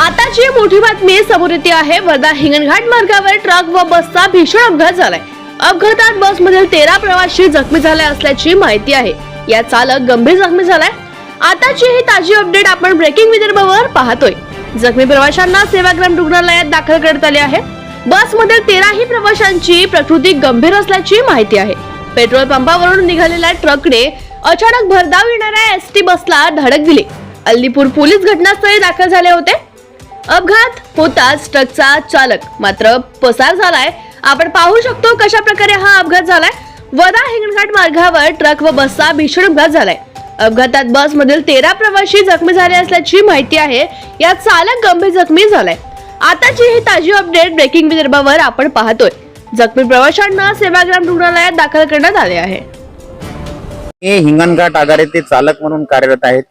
आताची मोठी बातमी समोर येते आहे वर्धा हिंगणघाट मार्गावर ट्रक व बसचा भीषण अपघात झालाय. अपघातात बसमधील तेरा प्रवासी जखमी झाले असल्याची माहिती आहे. या चालक गंभीर जखमी झालाय. आताची ही ताजी अपडेट आपण ब्रेकिंग विदर्भावर पाहतोय. जखमी प्रवाशांना सेवाग्राम रुग्णालयात दाखल करण्यात आले आहे. बसमधील तेराही प्रवाशांची प्रकृती गंभीर असल्याची माहिती आहे. पेट्रोल पंपावरून निघालेल्या ट्रकने अचानक भरधाव येणाऱ्या एस टी बसला धडक दिली. अल्लीपूर पोलीस घटनास्थळी दाखल झाले होते. अपघात होताच ट्रकचा चालक. मात्र पसार झालाय. आपण पाहू शकतो कशा प्रकारे हा अपघात झालाय. वदा हिंगणघाट मार्गावर ट्रक व बसचा भीषण अपघात झालाय. अपघातात बस मधील तेरा प्रवासी जखमी झाले असल्याची माहिती आहे. यात चालक गंभीर जखमी झालाय. आताची ही ताजी अपडेट ब्रेकिंग विदर्भावर आपण पाहतोय. जखमी प्रवाशांना सेवाग्राम रुग्णालयात दाखल करण्यात आले आहे. हे हिंगणघाट आगारे चालक म्हणून कार्यरत आहेत.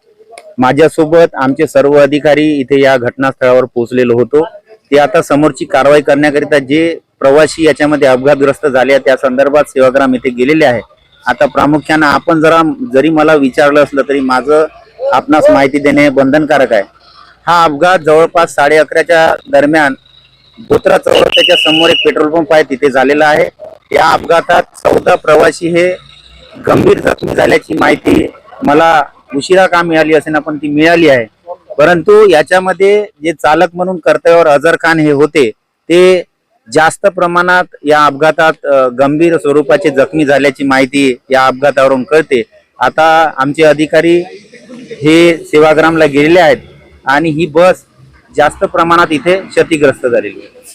माझ्यासोबत आमचे सर्व अधिकारी इथे या घटनास्थळावर पोहोचलेलो होतो. ते आता समोरची कारवाई करण्याकरिता जे प्रवासी याच्यामध्ये अपघातग्रस्त झाले त्या संदर्भात सेवाग्राम येथे गेलेले आहे. आता प्रामुख्यानं आपण जरा जरी मला विचारलं असलं तरी माझं आपणास माहिती देणे बंधनकारक आहे. हा अपघात जवळपास साडे अकराच्या दरम्यान बोत्रा चौरस्त्याच्या समोर एक पेट्रोल पंप आहे तिथे झालेला आहे. या अपघातात चौदा प्रवासी हे गंभीर जखमी झाल्याची माहिती मला उशिरा का मिळाली असेल पण ती मिळाली आहे. परंतु याच्यामध्ये जे चालक म्हणून कर्तव्यावर अझर खान हे होते ते जास्त प्रमाणात या अपघातात गंभीर स्वरूपाचे जखमी झाल्याची माहिती या अपघातावरून कळते. आता आमचे अधिकारी हे सेवाग्रामला गेलेले आहेत आणि ही बस जास्त प्रमाणात इथे क्षतिग्रस्त झालेली आहे.